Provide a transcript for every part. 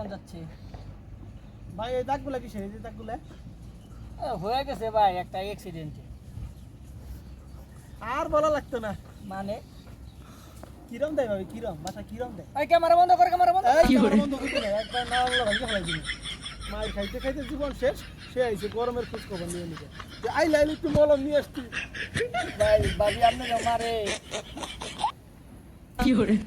কেমন যাচ্ছে? ভাই এই দাগগুলা কিসের? এই যে দাগগুলা? হয়ে গেছে ভাই একটা অ্যাক্সিডেন্টে আর বলা লাগতো না। মানে? কিরম দেয় ভাবি কিরম? বাসা কিরম দেয়? ওই ক্যামেরা বন্ধ কর ক্যামেরা বন্ধ এই ক্যামেরা বন্ধ নাই, একবার না হলে ভাঙ্গে ফেলাই দিবি। মার খাইতে খাইতে জীবন শেষ সে আইছে গরমের খোঁজ খবর নিয়ে নিতে। যে আইলে আইলে একটু মলম নিয়ে আসতি। ভাই ভাবি আপনি মারে। তোমার এই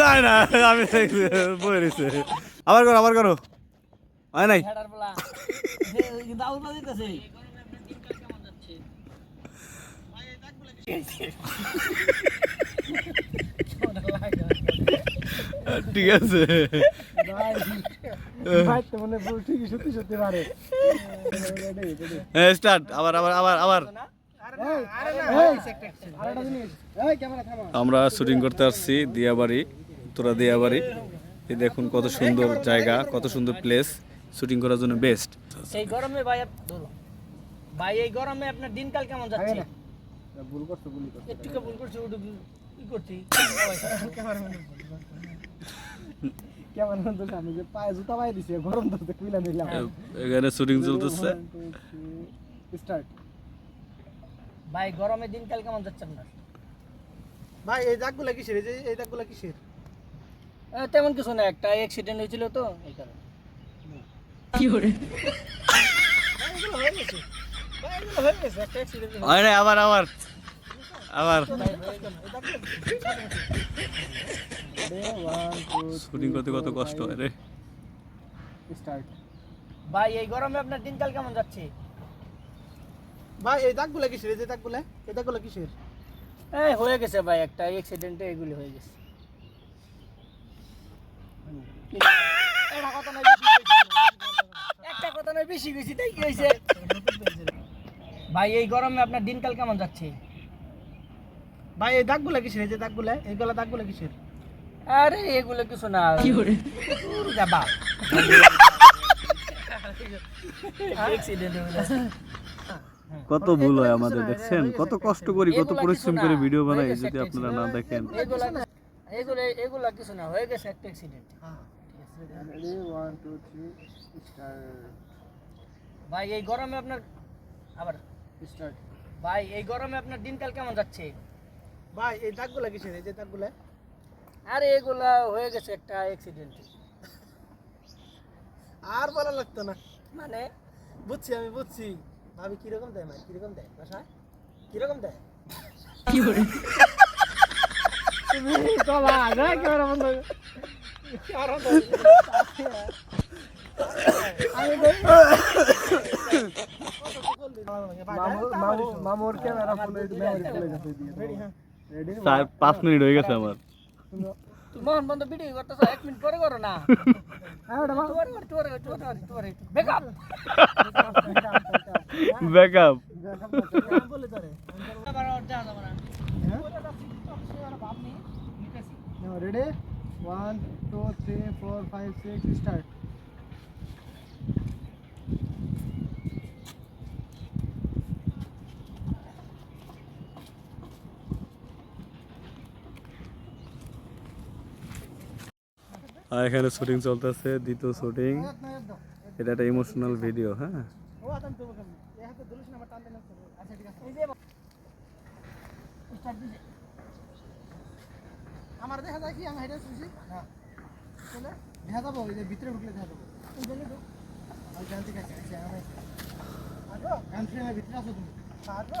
যায় না আমি বই রয়েছে। আবার করো আবার করো। হয় নাই? ঠিক আছে। পারে স্টার্ট আবার আবার আবার আবার। এই, আরেকটা জিনিস। এই ক্যামেরা থামা আমরা শুটিং করতে আসছি দিয়াবাড়ি তোরা দিয়াবাড়ি। এই দেখুন কত সুন্দর জায়গা কত সুন্দর প্লেস শুটিং করার জন্য বেস্ট এই গরমে ভাই ভাই এই গরমে আপনার দিনকাল কেমন যাচ্ছে? ভুল করছ ভুল করছ। একটু ভুল করছি কি করছি। ক্যামেরা তো সামনে যে পায়ে জুতা পায়ে দিছে গরম তো কুইলা নিলাম এখানে শুটিং চলতেছে। স্টার্ট ভাই গরমে দিনকাল কেমন যাচ্ছে আপনার? ভাই এই দাগগুলা কিসের? এই যে এই দাগগুলা কিসের? তেমন কিছু না একটা অ্যাক্সিডেন্ট হয়েছিল তো এই কারণে। হয়েছে। হয় নাই আবার আবার আবার। শুটিং করতে কত কষ্ট হয় রে। Start. ভাই এই গরমে আপনার দিনকাল কেমন যাচ্ছে? ভাই এই দাগগুলা কিসের? এই যে দাগগুলা এই দাগগুলা কিসের? এই হয়ে গেছে ভাই একটা অ্যাক্সিডেন্টে এগুলি হয়ে গেছে। একটা কথা নয় বেশি একটা কথা নয় বেশি গেছি তাই কি হয়েছে ভাই এই গরমে আপনার দিনকাল কেমন যাচ্ছে? ভাই এই দাগগুলা কিসের? এই যে দাগগুলা এইগুলা দাগগুলা কিসের? আরে এগুলো কিছু না। দূর যা বাপ অ্যাক্সিডেন্ট হয়ে গেছে কত ভুল হয় আমাদের দেখছেন? কত কষ্ট করি কত পরিশ্রম করে ভিডিও বানাই যদি আপনারা না দেখেন। এগুলা এগুলো কিছু না হয়ে গেছে একটা অ্যাক্সিডেন্ট three, ভাই এই গরমে আপনার আবার Start. ভাই এই গরমে আপনার দিনকাল কেমন যাচ্ছে? ভাই এই দাগগুলা কিসের এই যে দাগগুলা? আরে এগুলা হয়ে গেছে একটা অ্যাক্সিডেন্ট আর বলা লাগতো না। মানে? বুঝছি আমি বুঝছি। ভাবি কীরকম দেয় মাই কীরকম দেয়? বাসায়? কীরকম দেয়? মামুর ক্যামেরা ফুলে রেডি হ্যাঁ? রেডি পাঁচ মিনিট হয়ে গেছে আমার। মোহন বন্ধ ভিডিও করতেছ এক মিনিট পরে করো না। Backup ready one two three four five six start আর এখানে শুটিং চলতেছে, দ্বিতীয় শুটিং। এটা একটা ইমোশনাল ভিডিও হ্যাঁ? আমার দেখা যায় কি, আমি হেঁটে শুনছি হ্যাঁ। দেখা যাব যে ভিতরে ঢুকলে দেখা যাব। জানতে ভিতরে আসো তুমি। আসো।